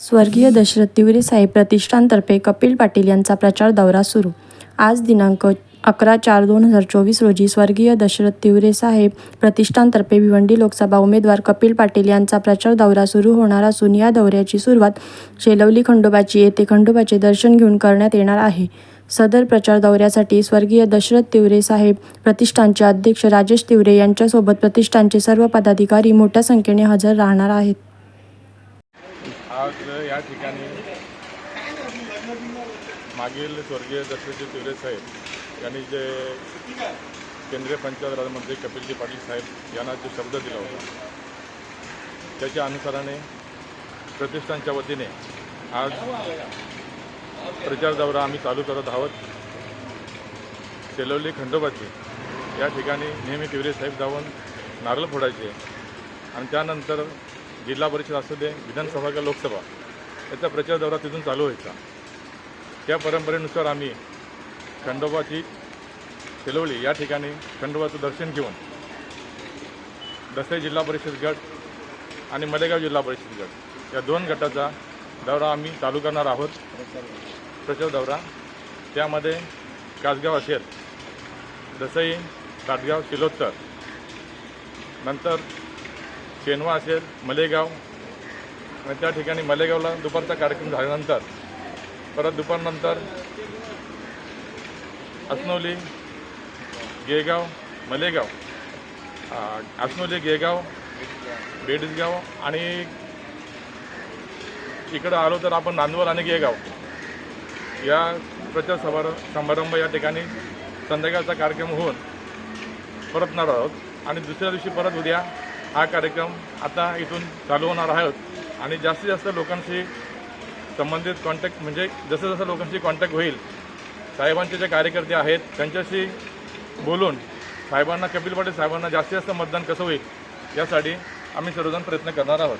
स्वर्गीय दशरथ तिवरे साहेब प्रतिष्ठानतर्फे कपिल पाटील यांचा प्रचार दौरा सुरू. आज दिनांक अकरा चार दोन हजार चोवीस रोजी स्वर्गीय दशरथ तिवरे साहेब प्रतिष्ठानतर्फे भिवंडी लोकसभा उमेदवार कपिल पाटील यांचा प्रचार दौरा सुरू होणार असून या दौऱ्याची सुरुवात शेलवली खंडोबाची येथे खंडोबाचे दर्शन घेऊन करण्यात येणार आहे. सदर प्रचार दौऱ्यासाठी स्वर्गीय दशरथ तिवरे साहेब प्रतिष्ठानचे अध्यक्ष राजेश तिवरे यांच्यासोबत प्रतिष्ठानचे सर्व पदाधिकारी मोठ्या संख्येने हजर राहणार आहेत. आज या ठिकाणी मागील स्वर्गीय दशरथजी तिवरे साहेब यांनी जे केंद्रीय पंचायत राजमंत्री कपिलजी पाटील साहेब यांना जो शब्द दिला होता त्याच्या अनुसाराने प्रतिष्ठानच्या वतीने आज प्रचार दौरा आम्ही चालू करत आहोत. सेलवली खंडोबाची या ठिकाणी नेहमी तिवरे साहेब जाऊन नारळ फोडायचे आणि त्यानंतर जिल्हा परिषद असू दे विधानसभा किंवा लोकसभा याचा प्रचार दौरा तिथून चालू व्हायचा. त्या परंपरेनुसार आम्ही खंडोबाची सेलवली या ठिकाणी खंडोबाचं दर्शन घेऊन दसरे जिल्हा परिषद गट आणि मलेगाव जिल्हा परिषद गट या दोन गटाचा दौरा आम्ही चालू करणार आहोत. प्रचार दौरा. त्यामध्ये कासगाव असेल दसई ताटगाव शिलोत्तर नंतर शेनवा असेल मलेगाव. त्या ठिकाणी मलेगावला दुपारचा कार्यक्रम झाल्यानंतर परत दुपारनंतर असनोली गेगाव मलेगाव. असनोली गेगाव बेडसगाव आणि इकडं आलो तर आपण नांदवल आणि गेगाव. या प्रचार समार समारंभ या ठिकाणी संध्याकाळचा कार्यक्रम होऊन परतणार आहोत. आणि दुसऱ्या दिवशी परत उद्या हा कार्यक्रम आता इथून चालू होणार आहोत आणि जास्तीत जास्त लोकांशी संबंधित कॉन्टॅक्ट म्हणजे जसं जसं लोकांशी कॉन्टॅक्ट होईल साहेबांचे जे कार्यकर्ते आहेत त्यांच्याशी बोलून साहेबांना कपिल पाटील साहेबांना जास्तीत जास्त मतदान कसं होईल यासाठी आम्ही सर्वजण प्रयत्न करणार आहोत.